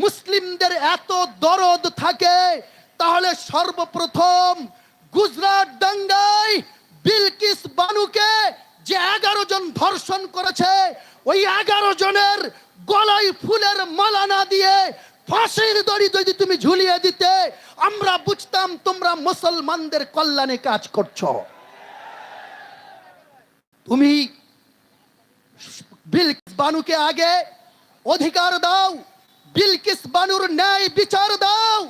মুসলিমদের এত দরদ থাকে, তাহলে সর্বপ্রথম গুজরাট দাঙ্গায় বিলকিস বানুকে যে এগারো জন ধর্ষণ করেছে, ওই এগারো জনের গলায় ফুলের মালা না দিয়ে ফাঁসির দড়ি যদি তুমি ঝুলিয়ে দিতে, আমরা বুঝতাম তোমরা মুসলমানদের কল্যাণে কাজ করছ। তুমি বিলকিস বানুকে আগে অধিকার দাও বিলকিস বানুর ন্যায় বিচার দাও।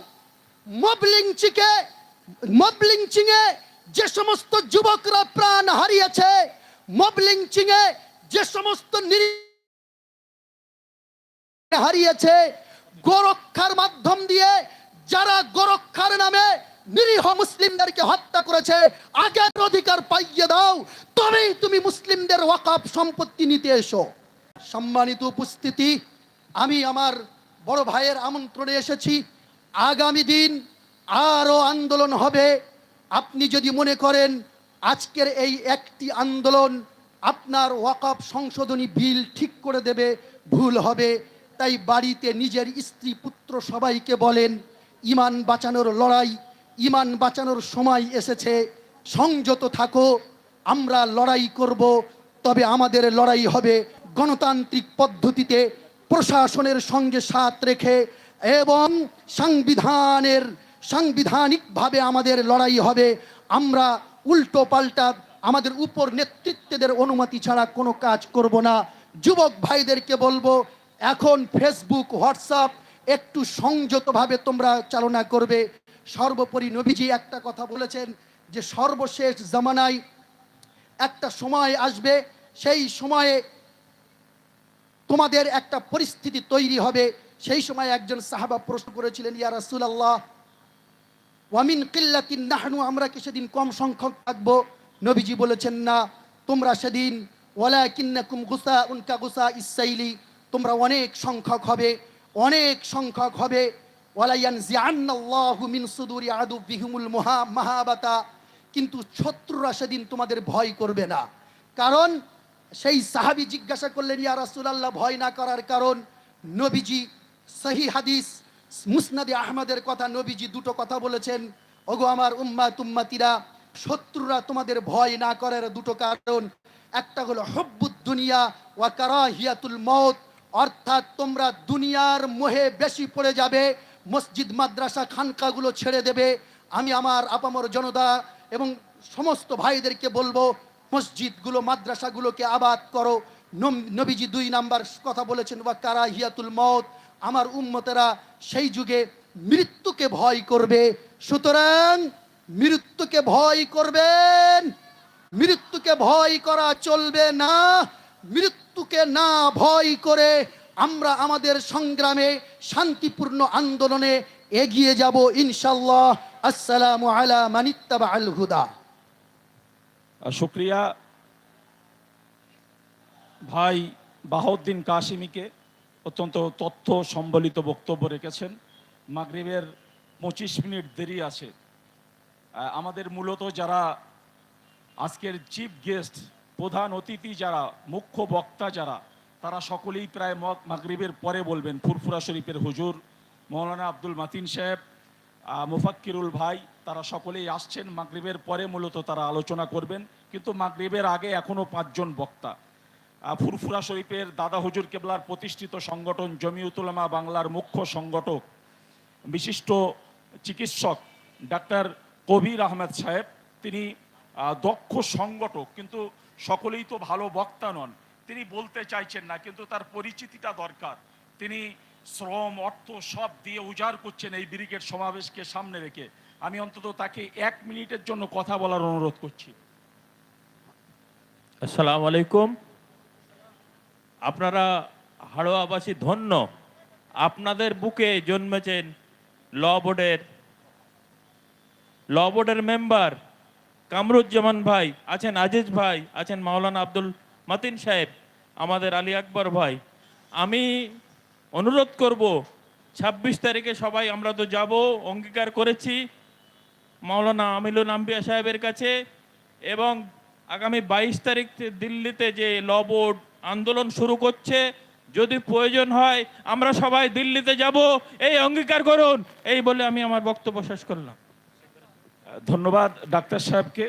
মবলিংচিকে মবলিংচিংয়ে যে সমস্ত যুবকরা প্রাণ হারিয়েছে মবলিংচিংয়ে যে সমস্ত হারিয়েছে, গোরক্ষার মাধ্যম দিয়ে যারা গোরক্ষার নামে নিরীহ মুসলিমদেরকে হত্যা করেছে, আগের অধিকার পাইয়ে দাও। তবেই তুমি মুসলিমদের ওয়াকাফ সম্পত্তি নিতে এসো। সম্মানিত উপস্থিতি, আমি আমার বড় ভাইয়ের আমন্ত্রণে এসেছি। আগামী দিন আরও আন্দোলন হবে। আপনি যদি মনে করেন আজকের এই একটি আন্দোলন আপনার ওয়াকফ সংশোধনী বিল ঠিক করে দেবে, ভুল হবে। তাই বাড়িতে নিজের স্ত্রী পুত্র সবাইকে বলেন, ইমান বাঁচানোর লড়াই, ইমান বাঁচানোর সময় এসেছে। সংযত থাকো, আমরা লড়াই করব, তবে আমাদের লড়াই হবে গণতান্ত্রিক পদ্ধতিতে। প্রশাসনের সঙ্গে সাথ রেখে এবং সাংবিধানের, সাংবিধানিকভাবে আমাদের লড়াই হবে। আমরা উল্টো পাল্টা আমাদের উপর নেতৃত্বদের অনুমতি ছাড়া কোনো কাজ করব না। যুবক ভাইদেরকে বলব, এখন ফেসবুক হোয়াটসঅ্যাপ একটু সংযতভাবে তোমরা চালনা করবে। সর্বোপরি নবীজি একটা কথা বলেছেন যে, সর্বশেষ জামানায় একটা সময় আসবে। সেই সময়ে তোমাদের একটা পরিস্থিতি তৈরি হবে। সেই সময় একজন সাহাবা প্রশ্ন করেছিলেন, ইয়া রাসূলুল্লাহ ওয়ামিন কিল্লাতিন নাহনু, আমরা কি সেদিন কম সংখ্যক থাকব? নবীজি বলেছেন, না, তোমরা সেদিন, ওয়ালাকিন্নাকুম গুসা উনকা গুসা ইসাইলি তোমরা অনেক সংখ্যক হবে, অনেক সংখ্যক হবে। ওয়ালাইয়ান জিয়ান্নাল্লাহু মিন সুদুরি আদু বিহুমুল মুহা মাহাবাতা কিন্তু শত্রুরা সেদিন তোমাদের ভয় করবে না। কারণ সেই সাহাবী জিজ্ঞাসা করলেন, ইয়া রাসূলুল্লাহ, ভয় না করার কারণ নবীজি সহি হাদিস, মুসনাদি আহমদের কথা নবীজি দুটো কথা বলেছেন। ওগো আমার উম্মা তুম্মাতিরা, শত্রুরা তোমাদের ভয় না করার দুটো কারণ। একটা হলো হব্বুদ দুনিয়া ওয়া কারাহিয়াতুল মউত, অর্থাৎ তোমরা দুনিয়ার মোহে বেশি পড়ে যাবে, মসজিদ, মাদ্রাসা, খানকাগুলো ছেড়ে দেবে। আমি আমার আপামর জনতা এবং সমস্ত ভাইদেরকে বলব মসজিদগুলো, মাদ্রাসাগুলোকে আবাদ করো। নবীজি দুই নাম্বার কথা বলেছেন, ওয়া কারাহিয়াতুল মত আমার উম্মতেরা সেই যুগে মৃত্যুকে ভয় করবে। সুতরাং মৃত্যুকে ভয় করবেন। মৃত্যুকে ভয় করা চলবে না। মৃত্যুকে না ভয় করে আমরা আমাদের সংগ্রামে শান্তিপূর্ণ আন্দোলনে এগিয়ে যাব ইনশাল্লাহ আসসালামু আলা মানিত্তাবা আল হুদা। শুক্রিয়া ভাই বাহাউদ্দিন কাশিমিকে অত্যন্ত তথ্য সম্বলিত বক্তব্য রেখেছেন। মাগরিবের পঁচিশ মিনিট দেরি আছে। আমাদের মূলত যারা আজকের চিফ গেস্ট, প্রধান অতিথি যারা, মুখ্য বক্তা যারা, তারা সকলেই প্রায় মগ- মাগরিবের পরে বলবেন। ফুরফুরা শরীফের হুজুর মৌলানা আব্দুল মাতিন সাহেব মুফাক্কিরুল ভাই, তারা সকলেই আসছেন। মাগরিবের পরে মূলত তারা আলোচনা করবেন। কিন্তু মাগরিবের আগে এখনও পাঁচজন বক্তা। ফুরফুরা শরীফের দাদা হুজুর কেবলার প্রতিষ্ঠিত সংগঠন জমিউতুলামা বাংলার মুখ্য সংগঠক, বিশিষ্ট চিকিৎসক ডাক্তার কবির আহমেদ সাহেব। তিনি দক্ষ সংগঠক, কিন্তু সকলেই তো ভালো বক্তা নন। তিনি বলতে চাইছেন না, কিন্তু তার পরিচিতিটা দরকার। তিনি শ্রম, অর্থ সব দিয়ে উজাড় করছেন এই ব্রিগেড সমাবেশকে সামনে রেখে। আমি অন্তত তাকে এক মিনিটের জন্য কথা বলার অনুরোধ করছি। আসসালামু আলাইকুম। আপনারা হাড়োয়াবাসী ধন্য, আপনাদের বুকে জন্মেছেন ল বোর্ডের ল বোর্ডের মেম্বার কামরুজ্জামান ভাই, আছেন আজিজ ভাই, আছেন মাওলানা আব্দুল মাতিন সাহেব, আমাদের আলী আকবর ভাই। আমি অনুরোধ করব, ছাব্বিশ তারিখে সবাই, আমরা তো যাব, অঙ্গীকার করেছি মাওলানা আমিলুল আম্বিয়া সাহেবের কাছে এবং আগামী বাইশ তারিখ দিল্লিতে যে ল বোর্ড আন্দোলন শুরু করছে, যদি প্রয়োজন হয়, আমরা সবাই দিল্লিতে যাব, এই অঙ্গীকার করুন, এই বলে আমি আমার বক্তব্য শেষ করলাম। ধন্যবাদ ডাক্তার সাহেবকে।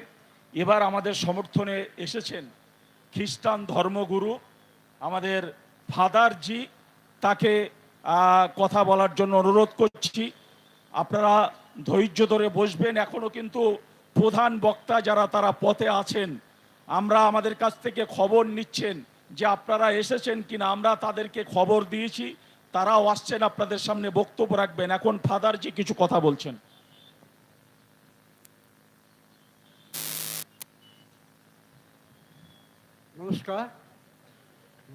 এবার আমাদের সমর্থনে এসেছেন খ্রিস্টান ধর্মগুরু, আমাদের ফাদার জি তাকে কথা বলার জন্য অনুরোধ করছি। আপনারা ধৈর্য ধরে বসবেন। এখনও কিন্তু প্রধান বক্তা যারা, তারা পথে আছেন। আমরা আমাদের কাছ থেকে খবর নিচ্ছেন যে আপনারা এসেছেন কিনা। আমরা তাদেরকে খবর দিয়েছি। তারাও আসছেন আপনাদের সামনে বক্তব্য রাখবেন। এখন ফাদার জি কিছু কথা বলছেন। নমস্কার।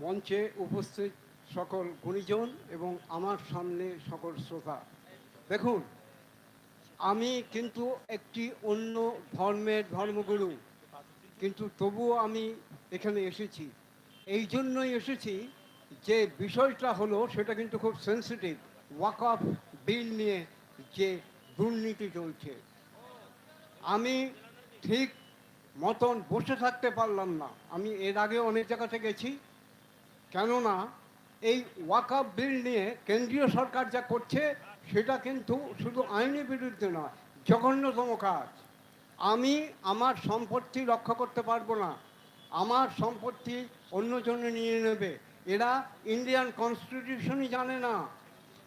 মঞ্চে উপস্থিত সকল গুণীজন এবং আমার সামনে সকল শ্রোতা। দেখুন, আমি কিন্তু একটি অন্য ধর্মের ধর্মগুরু, কিন্তু তবুও আমি এখানে এসেছি। এই জন্যই এসেছি যে বিষয়টা হলো, সেটা কিন্তু খুব সেন্সিটিভ ওয়াক অফ বিল নিয়ে যে দুর্নীতি চলছে। আমি ঠিক মতন বসে থাকতে পারলাম না। আমি এর আগে অনেক জায়গাতে গেছি। কেননা এই ওয়াকআপ বিল নিয়ে কেন্দ্রীয় সরকার যা করছে, সেটা কিন্তু শুধু আইনের বিরুদ্ধে নয়, জঘন্যতম কাজ। আমি আমার সম্পত্তি রক্ষা করতে পারব না। আমার সম্পত্তি অন্যজনে নিয়ে নেবে। এরা ইন্ডিয়ান কনস্টিটিউশনই জানে না।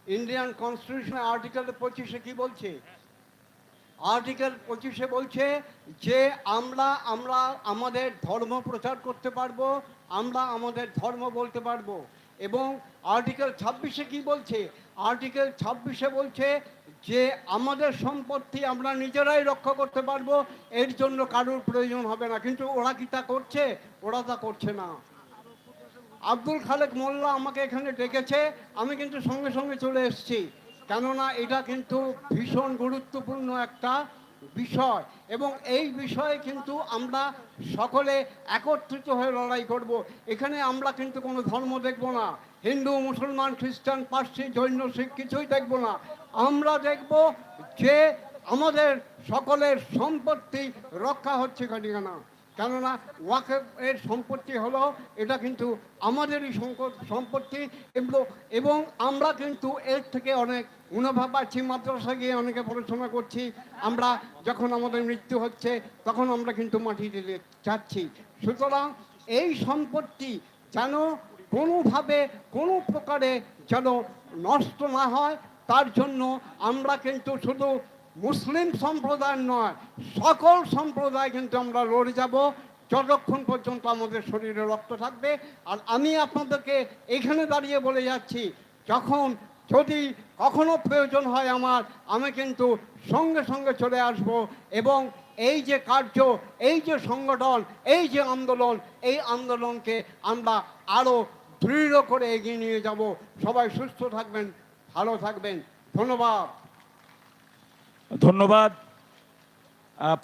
ইন্ডিয়ান কনস্টিটিউশন আর্টিকেল পঁচিশে কি বলছে? আর্টিকেল পঁচিশে বলছে যে, আমরা আমরা আমাদের ধর্ম প্রচার করতে পারব, আমরা আমাদের ধর্ম বলতে পারব। এবং আর্টিকেল ছাব্বিশে কি বলছে? আর্টিকেল ছাব্বিশে বলছে যে, আমাদের সম্পত্তি আমরা নিজেরাই রক্ষা করতে পারব, এর জন্য কারোর প্রয়োজন হবে না। কিন্তু ওরা কি তা করছে? ওরা তা করছে না। আব্দুল খালেক মোল্লা আমাকে এখানে ডেকেছে, আমি কিন্তু সঙ্গে সঙ্গে চলে এসেছি। কেননা এটা কিন্তু ভীষণ গুরুত্বপূর্ণ একটা বিষয়। এবং এই বিষয়ে কিন্তু আমরা সকলে একত্রিত হয়ে লড়াই করব। এখানে আমরা কিন্তু কোনো ধর্ম দেখব না। হিন্দু, মুসলমান, খ্রিস্টান, পার্সি, জৈন, শিখ কিছুই দেখব না। আমরা দেখব যে আমাদের সকলের সম্পত্তি রক্ষা হচ্ছে কিনা কেননা ওয়াকেফ এর সম্পত্তি হলো, এটা কিন্তু আমাদেরই সম্পত্তি। এবং আমরা কিন্তু এর থেকে অনেক মুনাফা পাচ্ছি মাদ্রাসা গিয়ে অনেকে পড়াশোনা করছি। আমরা যখন আমাদের মৃত্যু হচ্ছে, তখন আমরা কিন্তু মাটি দিতে চাচ্ছি। সুতরাং এই সম্পত্তি যেন কোনোভাবে কোনো প্রকারে যেন নষ্ট না হয়, তার জন্য আমরা কিন্তু শুধু মুসলিম সম্প্রদায় নয়, সকল সম্প্রদায় কিন্তু আমরা লড়ে যাব। যতক্ষণ পর্যন্ত আমাদের শরীরে রক্ত থাকবে। আর আমি আপনাদেরকে এখানে দাঁড়িয়ে বলে যাচ্ছি, যখন যদি কখনো প্রয়োজন হয় আমার, আমি কিন্তু সঙ্গে সঙ্গে চলে আসব এবং এই যে কার্য, এই যে সংগঠন, এই যে আন্দোলন, এই আন্দোলনকে আমরা আরও দৃঢ় করে এগিয়ে নিয়ে যাব। সবাই সুস্থ থাকবেন, ভালো থাকবেন। ধন্যবাদ। ধন্যবাদ।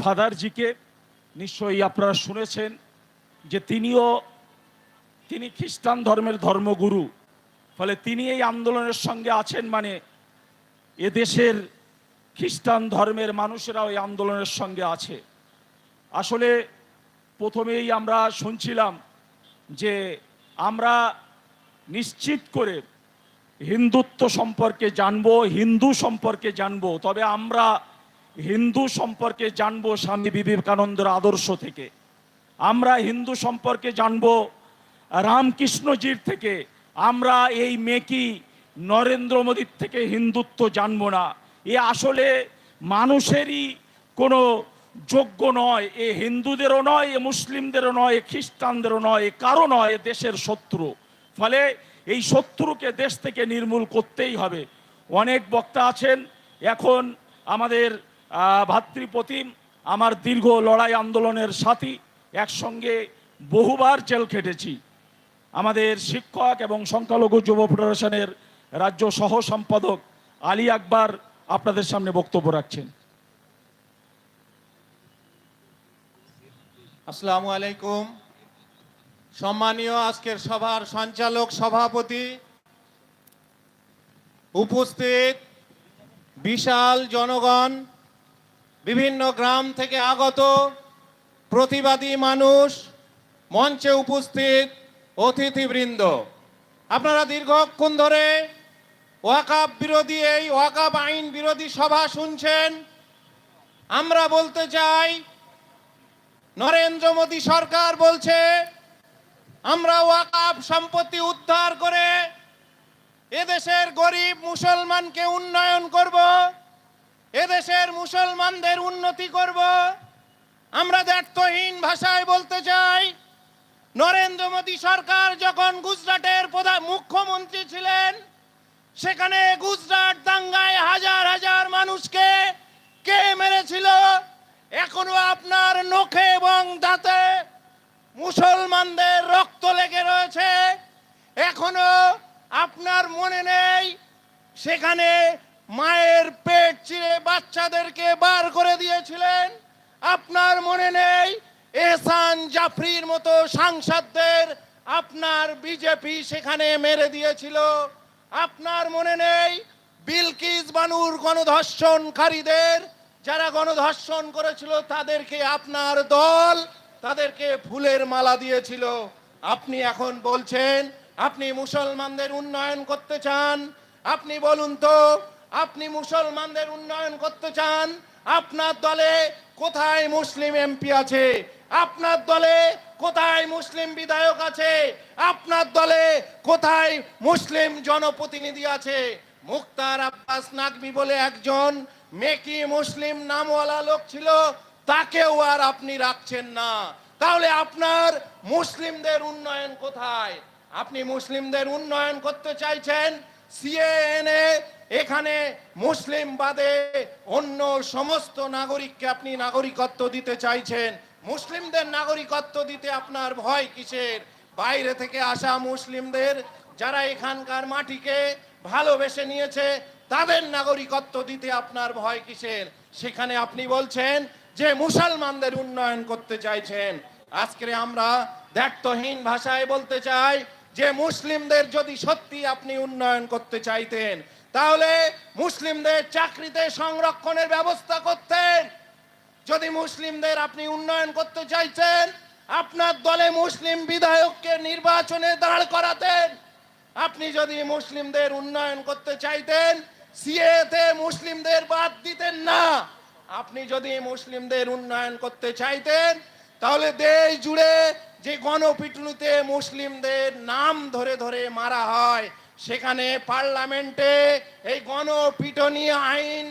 ফাদারজিকে নিশ্চয়ই আপনারা শুনেছেন যে তিনিও, তিনি খ্রিস্টান ধর্মের ধর্মগুরু। ফলে তিনি এই আন্দোলনের সঙ্গে আছেন মানে এদেশের খ্রিস্টান ধর্মের মানুষেরাও এই আন্দোলনের সঙ্গে আছে। আসলে প্রথমেই আমরা শুনছিলাম যে আমরা নিশ্চিত করে হিন্দুত্ব সম্পর্কে জানব, হিন্দু সম্পর্কে জানব, তবে আমরা হিন্দু সম্পর্কে জানব স্বামী বিবেকানন্দের আদর্শ থেকে। আমরা হিন্দু সম্পর্কে জানব রামকৃষ্ণজির থেকে। আমরা এই মেকি নরেন্দ্র মোদীর থেকে হিন্দুত্ব জানব না? এ আসলে মানুষেরই কোনো যোগ্য নয়। এ হিন্দুদেরও নয়, এ মুসলিমদেরও নয়, এ খ্রিস্টানদেরও নয়, এ কারও নয়, এ দেশের শত্রু। ফলে এই শত্রুকে দেশ থেকে নির্মূল করতেই হবে। অনেক বক্তা আছেন, এখন আমাদের ভাতৃপ্রতিম, আমার দীর্ঘ লড়াই আন্দোলনের সাথী, একসঙ্গে বহুবার জেল খেটেছি। আমাদের শিক্ষক এবং সংখ্যালঘু যুব ফেডারেশনের রাজ্য সহ সম্পাদক আলী আকবর আপনাদের সামনে বক্তব্য রাখছেন। আসসালামু আলাইকুম। সম্মানীয় আজকের সভার সঞ্চালক সভাপতি উপস্থিত বিশাল জনগণ, বিভিন্ন গ্রাম থেকে আগত প্রতিবাদী মানুষ মঞ্চে উপস্থিত অতিথিবৃন্দ, আপনারা দীর্ঘক্ষণ ধরে ওয়াকাব বিরোধী, এই ওয়াকাব আইন বিরোধী সভা শুনছেন। আমরা বলতে চাই, নরেন্দ্র মোদী সরকার বলছে, আমরা ওয়াকাব সম্পত্তি উদ্ধার করে এদেশের গরিব মুসলমানকে উন্নয়ন করব, এদেশের মুসলমানদের উন্নতি করব। আমরা দ্ব্যর্থহীন ভাষায় বলতে চাই নরেন্দ্র মোদী সরকার যখন গুজরাটের প্রধান মুখ্যমন্ত্রী ছিলেন, সেখানে গুজরাট দাঙ্গায় হাজার হাজার মানুষকে কে মেরেছিল? এখনও আপনার নখে এবং দাঁতে মুসলমানদের রক্ত লেগে রয়েছে। এখনও আপনার মনে নেই, সেখানে মায়ের পেট চিরে বাচ্চাদেরকে বার করে দিয়েছিলেন। আপনার মনে নেই এহসান জাফরির মতো সাংসদদের আপনার বিজেপি সেখানে মেরে দিয়েছিল। আপনার মনে নেই বিলকিস বানুর গণধর্ষণকারীদের? যারা গণধর্ষণ করেছিল, তাদেরকে আপনার দল তাদেরকে ফুলের মালা দিয়েছিল। আপনি এখন বলছেন, আপনি মুসলমানদের উন্নয়ন করতে চান? আপনি বলুন তো, আপনি মুসলমানদের উন্নয়ন করতে চান? আপনার দলে কোথায় মুসলিম এমপি আছে? আপনার দলে কোথায় মুসলিম বিধায়ক আছে? আপনার দলে কোথায় মুসলিম জনপ্রতিনিধি আছে? মুক্তার আব্বাস নাকবি বলে একজন মেকি মুসলিম নামওয়ালা লোক ছিল, তাকেও আর আপনি রাখছেন না। তাহলে আপনার মুসলিমদের উন্নয়ন কোথায়? আপনি মুসলিমদের উন্নয়ন করতে চাইছেন? সিএএনএ এখানে মুসলিম বাদে অন্য সমস্ত নাগরিককে আপনি নাগরিকত্ব দিতে চাইছেন। মুসলিমদের নাগরিকত্ব দিতে আপনার ভয় কিসের? বাইরে থেকে আসা মুসলিমদের যারা এখানকার মাটিকে ভালোবেসে নিয়েছে, তাদের নাগরিকত্ব দিতে আপনার ভয় কিসের? সেখানে আপনি বলছেন যে মুসলমানদের উন্নয়ন করতে চাইছেন। আজকে আমরা দ্ব্যর্থহীন ভাষায় বলতে চাই যে মুসলিমদের যদি সত্যি আপনি উন্নয়ন করতে চাইতেন, তাহলে মুসলিমদের চাকরিতে সংরক্ষণের ব্যবস্থা করতেন। যদি মুসলিমদের আপনি উন্নয়ন করতে চাইছেন, আপনার দলে মুসলিম বিধায়ককে নির্বাচনে দাঁড় করাতেন। আপনি যদি মুসলিমদের উন্নয়ন করতে চাইতেন, সিএতে মুসলিমদের বাদ দিতেন না। আপনি যদি মুসলিমদের উন্নয়ন করতে চাইতেন, তাহলে দেশ জুড়ে যে গণপিটুনিতে মুসলিমদের নাম ধরে ধরে মারা হয়, সেখানে পার্লামেন্টে এই গণপিটনি আইন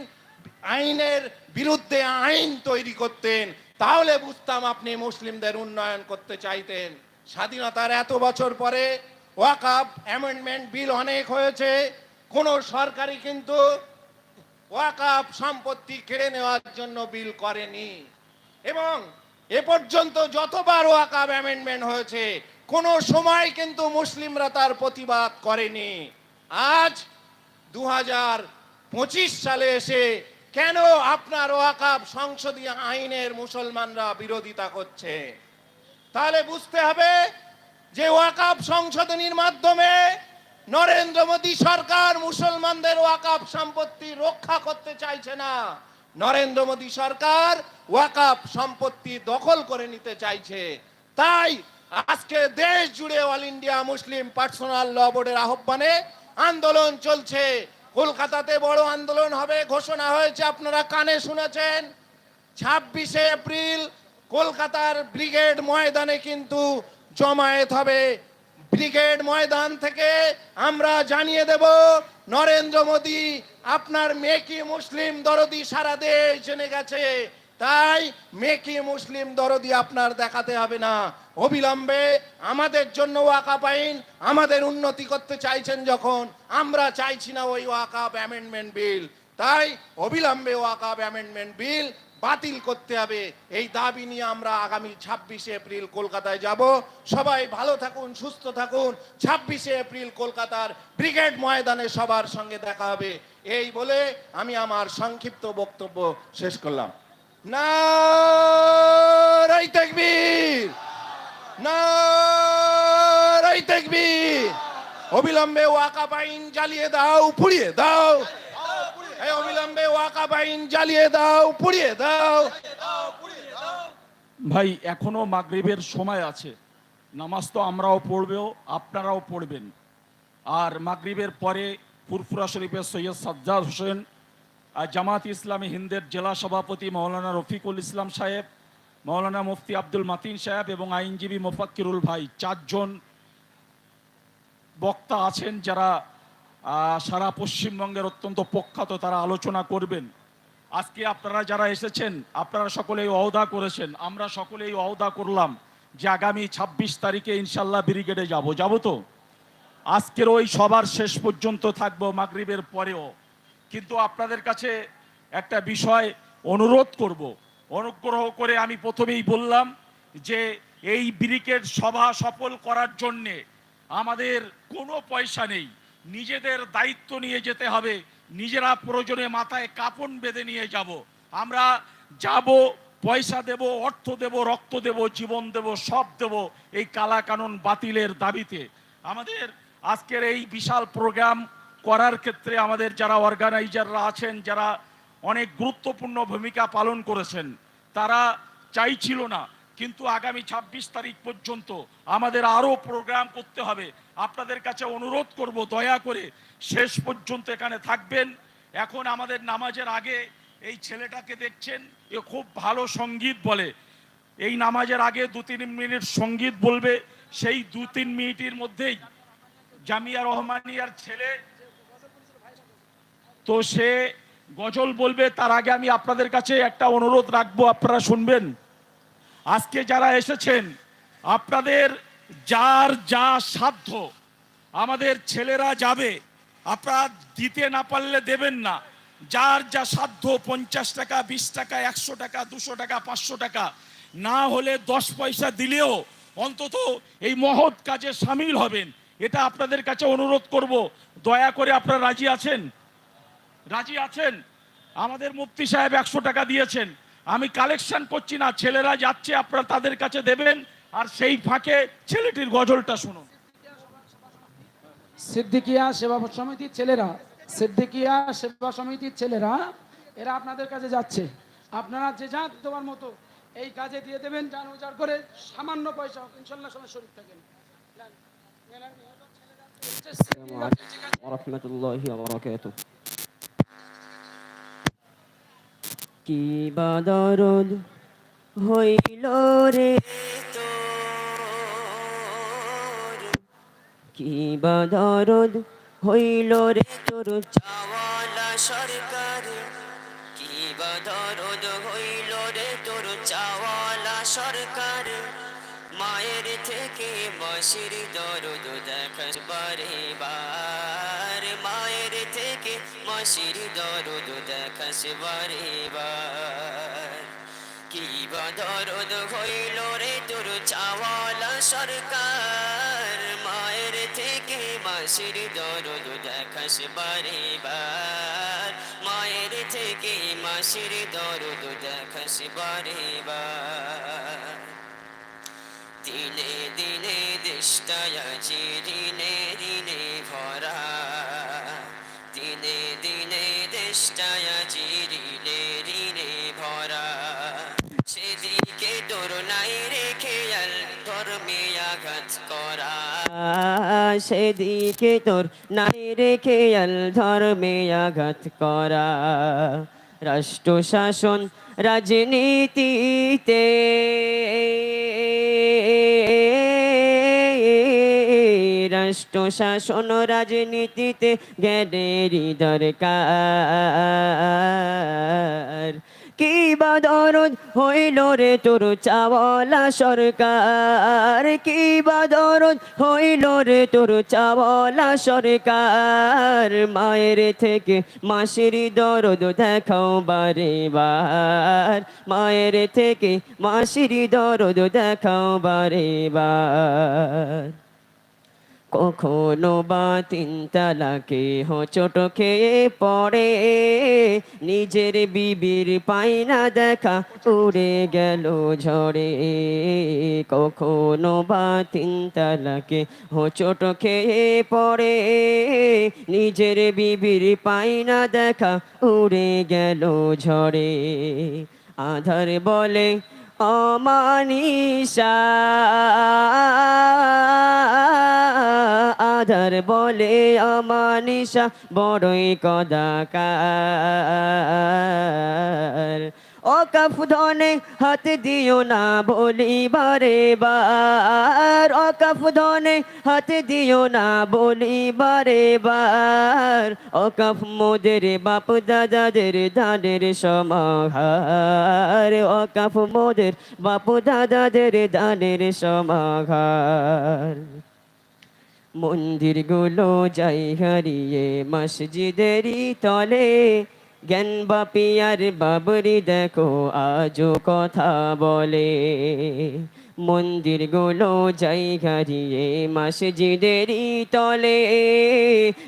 আইনের বিরুদ্ধে আইন তৈরি করতেন, তাহলে বুঝতাম আপনি মুসলিমদের উন্নয়ন করতে চাইতেন। স্বাধীনতার এত বছর পরে ওয়াকাব অ্যামেন্ডমেন্ট বিল অনেক হয়েছে, কোন সরকারি কিন্তু ওয়াকাব সম্পত্তি কেড়ে নেওয়ার জন্য বিল করেনি। এবং এ পর্যন্ত যতবার ওয়াকাব অ্যামেন্ডমেন্ট হয়েছে, কোন সময় কিন্তু মুসলিমরা তার প্রতিবাদ করেনি। আজ দু সালে এসে কেন আপনার ওয়াকাব সংসদীয় আইনের মুসলমানরা বিরোধিতা করছে? তাহলে বুঝতে হবে যে ওয়াকাব সংশোধনীর মাধ্যমে নরেন্দ্র মোদী সরকার মুসলমানদের ওয়াকাব সম্পত্তি রক্ষা করতে চাইছে না। নরেন্দ্র মোদী সরকার ওয়াকাব সম্পত্তি দখল করে নিতে চাইছে। তাই আজকে দেশ জুড়ে all India Muslim personal law বোর্ডের আহ্বানে আন্দোলন চলছে। কলকাতাতে বড় আন্দোলন হবে, ঘোষণা হয়েছে, আপনারা কানে শুনেছেন। ছাব্বিশে এপ্রিল কলকাতার ব্রিগেড ময়দানে কিন্তু জমায়েত হবে। ব্রিগেড ময়দান থেকে আমরা জানিয়ে দেব, নরেন্দ্র মোদী আপনার মেকি মুসলিম দরদি সারা দেশ জেনে গেছে। তাই মেকি মুসলিম দরদি আপনার দেখাতে হবে না। অবিলম্বে আমাদের জন্য ওয়াকাপ আইন আমাদের উন্নতি করতে চাইছেন যখন, আমরা চাইছি না ওই ওয়াকাপ অ্যামেন্ডমেন্ট বিল তাই অবিলম্বে ওয়াকাব অ্যামেন্ডমেন্ট বিল বাতিল করতে হবে। এই দাবি নিয়ে আমরা আগামী ছাব্বিশে এপ্রিল কলকাতায় যাব। সবাই ভালো থাকুন, সুস্থ থাকুন। ছাব্বিশে এপ্রিল কলকাতার ব্রিগেড ময়দানে সবার সঙ্গে দেখা হবে। এই বলে আমি আমার সংক্ষিপ্ত বক্তব্য শেষ করলাম। না তাকবীর না তাকবীর। অবিলম্বে ওয়াকা বাইন জ্বালিয়ে দাও, পুড়িয়ে দাও। এই অবিলম্বে ওয়াকা বাইন জ্বালিয়ে দাও, পুড়িয়ে দাও। ভাই, এখনও মাগরিবের সময় আছে। নামাজ তো আমরাও পড়বেও, আপনারাও পড়বেন। আর মাগরিবের পরে ফুরফুরা শরীফের সৈয়দ সাজ্জাদ হোসেন জামাত ইসলামী হিন্দের জেলা সভাপতি মৌলানা রফিকুল ইসলাম সাহেব, মৌলানা মুফতি আব্দুল মাতিন সাহেব এবং আইনজীবী মোফাক্কিরুল ভাই। চারজন বক্তা আছেন যারা সারা পশ্চিমবঙ্গের অত্যন্ত প্রখ্যাত, তারা আলোচনা করবেন। আজকে আপনারা যারা এসেছেন, আপনারা সকলেই অহদা করেছেন, আমরা সকলেই অহদা করলাম যে আগামী ২৬ তারিখে ইনশাল্লাহ ব্রিগেডে যাব। যাব তো? আজকের ওই সবার শেষ পর্যন্ত থাকব, মাগরিবের পরেও। কিন্তু আপনাদের কাছে একটা বিষয় অনুরোধ করব। অনুগ্রহ করে আমি প্রথমেই বললাম যে এই ব্রিকেট সভা সফল করার জন্যে আমাদের কোনো পয়সা নেই। নিজেদের দায়িত্ব নিয়ে যেতে হবে। নিজেরা প্রয়োজনে মাথায় কাপন বেঁধে নিয়ে যাব। আমরা যাব, পয়সা দেব, অর্থ দেব, রক্ত দেব, জীবন দেব, সব দেব এই কালাকানুন বাতিলের দাবিতে। আমাদের আজকের এই বিশাল প্রোগ্রাম করার ক্ষেত্রে আমাদের যারা অর্গানাইজাররা আছেন, যারা অনেক গুরুত্বপূর্ণ ভূমিকা পালন করেছেন, তারা চাইছিল না। কিন্তু আগামী ২৬ তারিখ পর্যন্ত আমাদের আরও প্রোগ্রাম করতে হবে। আপনাদের কাছে অনুরোধ করব, দয়া করে শেষ পর্যন্ত এখানে থাকবেন। এখন আমাদের নামাজের আগে এই ছেলেটাকে দেখছেন, এ খুব ভালো সংগীত বলে। এই নামাজের আগে দু তিন মিনিট সংগীত বলবে, সেই দু তিন মিনিটের মধ্যেই জামিয়া রহমানিয়ার ছেলে তো সে গজল বলবে, তার আগে আমি আপনাদের কাছে একটা অনুরোধ রাখব, আপনারা শুনবেন। আজকে যারা এসেছেন, আপনাদের যার যা সাধ্য, আমাদের ছেলেরা যাবে, আপনারা দিতে না পারলে দেবেন না। যার যা সাধ্য, পঞ্চাশ টাকা, বিশ টাকা, একশো টাকা, দুশো টাকা, পাঁচশো টাকা, না হলে দশ পয়সা দিলেও অন্তত এই মহৎ কাজে সামিল হবেন। এটা আপনাদের কাছে অনুরোধ করব। দয়া করে আপনারা রাজি আছেন? রাজি আছেন আমাদের মুফতি সাহেব একশো টাকা দিয়েছেন আমি কালেকশন করছি না ছেলেরা যাচ্ছে আপনারা তাদের কাছে দেবেন আর সেই ফাঁকে ছেলেটির গজলটা শুনুন সিদ্দিকিয়া সেবা সমিতির ছেলেরা সিদ্দিকিয়া সেবা সমিতির ছেলেরা এরা আপনাদের কাছে যাচ্ছে আপনারা যে যা দেওয়ার মতো এই কাজে দিয়ে দেবেন যান উজাড় করে সামান্য পয়সা হোক ইনশাল্লাহ সবাই শরীর থাকেন ورحمة الله وبركاته কি বাদরদ হইল রে? কি বাদরদ হইল রে? তোর চাওয়ালা সরকার। কি বাদরদ হইল রে? তোর চাওয়ালা সরকার। মায়ের থেকে মাসির দরদ দেখাস মাসির দরদ দেখাস বারে বার কি বা দরদ হইল রে তোর চাওয়ালা সরকার? মায়ের থেকে মাসির দরদ দেখাস বারে বার মায়ের থেকে মাসির দরদ দেখাস বারে বার দিনে দিনে দেশটায়াজি ঋণে দেশটায়াজি ঋণে ঋণে ভরা সেদিকে তোর নাই রেখে আল ধর্মে আঘাত করা। সেদিকে তোর নাই রেখে আল ধর্মে আঘাত করা রাষ্ট্র শাসন রাজনীতিতে শাসন রাজনীতিতে জ্ঞানেরই দরকার। কি বাদরদ হইল রে তোর চাওয়ালা সরকার? কি বাদরদ হইল রে তোর চাওয়ালা সরকার? মায়ের থেকে মাসির দরদ দেখাও বারে বার মায়ের থেকে মাসির দরদ দেখাও বারে বার কখনো বা তিন তালাকে হোঁচট খেয়ে পড়ে। নিজের বিবির পাইনা দেখা উড়ে গেল ঝড়ে। কখনো বা তিন তালাকে হোঁচট খেয়ে পড়ে। নিজের বিবির পাইনা দেখা উড়ে গেল ঝড়ে। আধার বলে অমানিসা আধার বলে অমানিষা বড়ই কদাকার। অকাফ ধনে হাত দিও না বলি বারে বার। অকাফ ধনে হাত দিও না বলি বারে বার। অকাফ মোদের বাপ দাদাদের ধানের সমাহার। অকাফ মোদের বাপ দাদাদের ধানের সমাহার। মন্দিরগুলো যাই হারিয়ে মসজিদেরই তলে জ্ঞান বাপিয়ার বাবরি দেখো, আজও কথা বলে। মন্দিরগুলো যাই হারিয়ে মসজিদেরই তলে।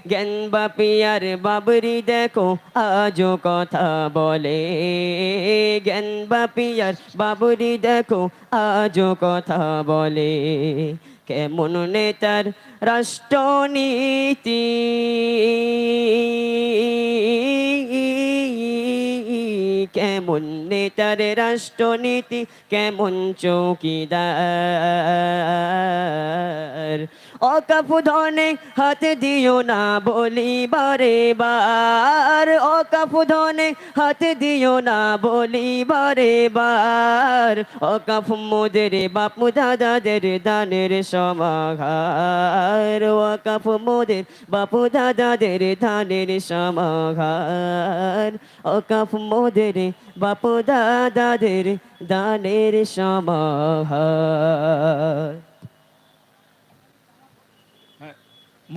জ্ঞান বাপিয়ার বাবরি দেখো, আজও কথা বলে। জ্ঞান বাপিয়ার বাবরি দেখো, আজও কথা বলে। কেমন নেতার রাষ্ট্রনীতি কেমন নেতার রাষ্ট্রনীতি কেমন চৌকিদার। অকাপ ধনে হাত দিও না বলি বারে বার। অকাপ ধনে হাত দিও না বলি বারে বার। ও অকাপ মোদের বাপু দাদাদের দানের সমাহার। অকাপ মোদের বাপু দাদাদের ধানের সমাহার। অকাপ মোদের বাপু দাদাদের দানের সমাহার।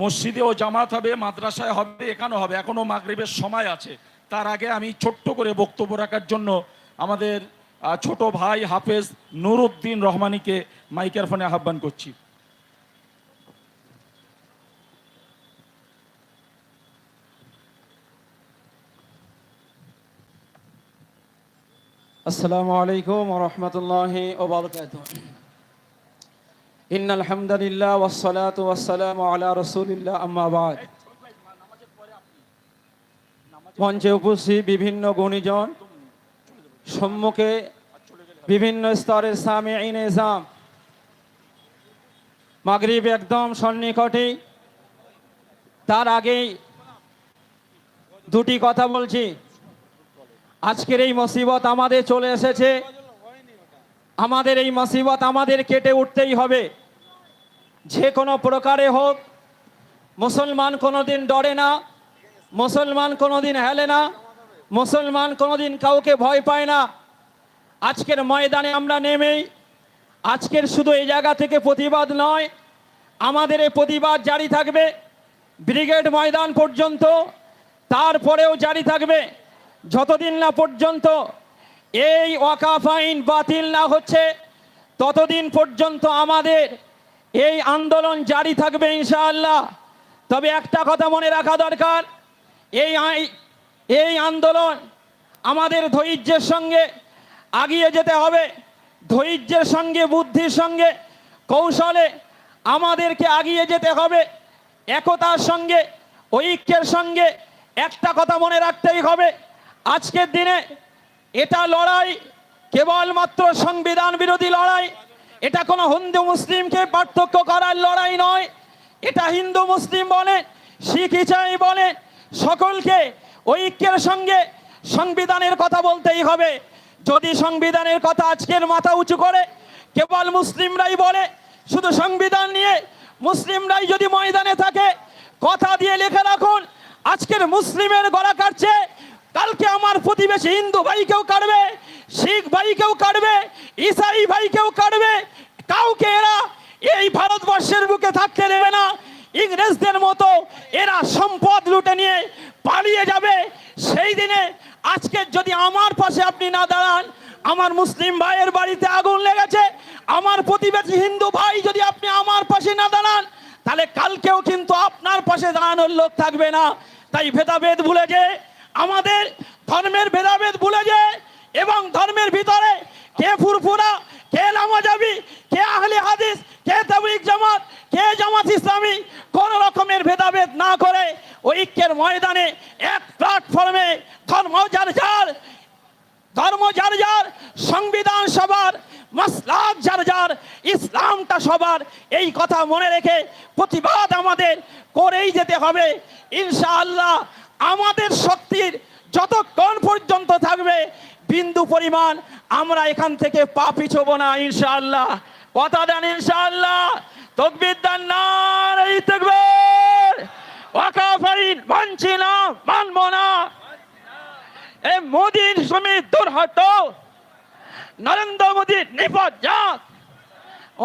মসজিদেও জামাত হবে, মাদ্রাসায় হবে, এখানেও হবে। এখনও মাগরীবের সময় আছে। তার আগে আমি ছোট্ট করে বক্তব্য রাখার জন্য আমাদের ছোট ভাই হাফেজ নুরুদ্দিন রহমানিকে মাইকের ফোনে আহ্বান করছি। আসসালামু আলাইকুম রহমতুল্লাহ ওবরকাত ان الحمد لله والصلاه والسلام على رسول الله اما بعد মঞ্চে উপস্থিত বিভিন্ন গুণীজন, সম্মুখে বিভিন্ন স্তরের সামে ইন এজাম। মাগরিব একদম সন্নিকটে। তার আগেই দুটি কথা বলছি। আজকের এই মুসিবত আমাদের চলে এসেছে। আমাদের এই মুসিবত আমাদের কেটে উঠতেই হবে। যে কোনো প্রকারে হোক, মুসলমান কোনোদিন ডরে না, মুসলমান কোনোদিন হেলে না, মুসলমান কোনোদিন কাউকে ভয় পায় না। আজকের ময়দানে আমরা নেমেই, আজকের শুধু এই জায়গা থেকে প্রতিবাদ নয়, আমাদের এই প্রতিবাদ জারি থাকবে, ব্রিগেড ময়দান পর্যন্ত, তারপরেও জারি থাকবে, যতদিন না পর্যন্ত এই ওয়াকাফ আইন বাতিল না হচ্ছে, ততদিন পর্যন্ত আমাদের এই আন্দোলন জারি থাকবে ইনশাআল্লাহ। তবে একটা কথা মনে রাখা দরকার, এই এই আন্দোলন আমাদের ধৈর্যের সঙ্গে আগিয়ে যেতে হবে, ধৈর্যের সঙ্গে, বুদ্ধির সঙ্গে, কৌশলে আমাদেরকে আগিয়ে যেতে হবে, একতার সঙ্গে, ঐক্যের সঙ্গে, একটা কথা মনে রাখতেই হবে, আজকের দিনে এটা লড়াই, কেবলমাত্র সংবিধান বিরোধী লড়াই এটা কোনো হিন্দু মুসলিমকে পার্থক্য করার লড়াই নয়। এটা হিন্দু মুসলিম বলে শিখ ইসাই বলে সকলকে ঐক্যের সঙ্গে সংবিধানের কথা বলতেই হবে। যদি সংবিধানের কথা আজকের মাথা উঁচু করে, কেবল মুসলিমরাই বলে, শুধু সংবিধান নিয়ে মুসলিমরাই যদি ময়দানে থাকে, কথা দিয়ে লিখে রাখুন, আজকের মুসলিমের গলা কাটছে কালকে আমার প্রতিবেশী হিন্দু ভাইকেও কাটবে, শিখ ভাইকেও কাটবে, ইসাই ভাইকেও কাটবে। কাউকে এরা এই ভারতবর্ষের বুকে থাকতে দেবে না। ইংরেজদের মতো এরা সম্পদ লুটে নিয়ে পালিয়ে যাবে। সেই দিনে আজকে যদি আমার পাশে আপনি না দাঁড়ান, আমার মুসলিম ভাইয়ের বাড়িতে আগুন লেগেছে, আমার প্রতিবেশী হিন্দু ভাই যদি আপনি আমার পাশে না দাঁড়ান, তাহলে কালকেও কিন্তু আপনার পাশে দাঁড়ানোর লোক থাকবে না। তাই ভেদাভেদ ভুলে যে আমাদের ধর্মের ভেদাভেদ ভুলে যে এবং ধর্মের ভিতরে কে ফুরফুরা, কে নামাজাবি কে আহলে হাদিস, কে তাবলিগ জামাত, কে জামাত ইসলামী, কোন রকমের ভেদাভেদ না করে ঐক্যের ময়দানে এক প্ল্যাটফর্মে ধর্ম যার যার, ধর্ম যার যার, সংবিধান সবার মাসলাক যার যার, ইসলামটা সবার, এই কথা মনে রেখে প্রতিবাদ আমাদের করেই যেতে হবে। ইনশাআল্লাহ আমাদের শক্তির যতক্ষণ পর্যন্ত থাকবে, বিন্দু পরিমাণ আমরা এখান থেকে পা পিছব না, ইনশাআল্লাহ। কথা দেন, ইনশাআল্লাহ। তকবির দেন না এই তকবীর। ওয়াকাফারিন, মানছি না, মানবো না। এ মোদির সমিত দূর হতো নরেন্দ্র মোদীর নিপদ যাক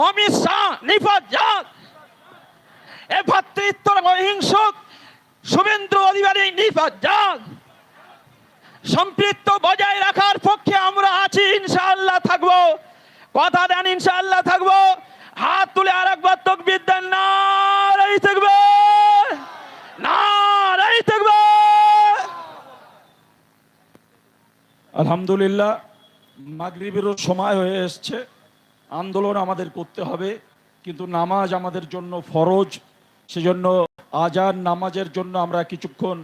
অমিত শাহ নিপদ যাক এ ভাতৃত্ব অহিংসক শুভেন্দু অধিকারী নিপদ যাক সম্পৃক্ত বজায় রাখার পক্ষে আমরা আছি, ইনশাআল্লাহ থাকব। কথা দেন, ইনশাআল্লাহ থাকব। হাত তুলে আর একবার তকবির দেন না রাই থাকবে। না রাই থাকবে। আলহামদুলিল্লাহ, মাগরিবেরও সময় হয়ে এসছে। আন্দোলন আমাদের করতে হবে, কিন্তু নামাজ আমাদের জন্য ফরজ। সেজন্য আজান নামাজের জন্য আমরা কিছুক্ষণ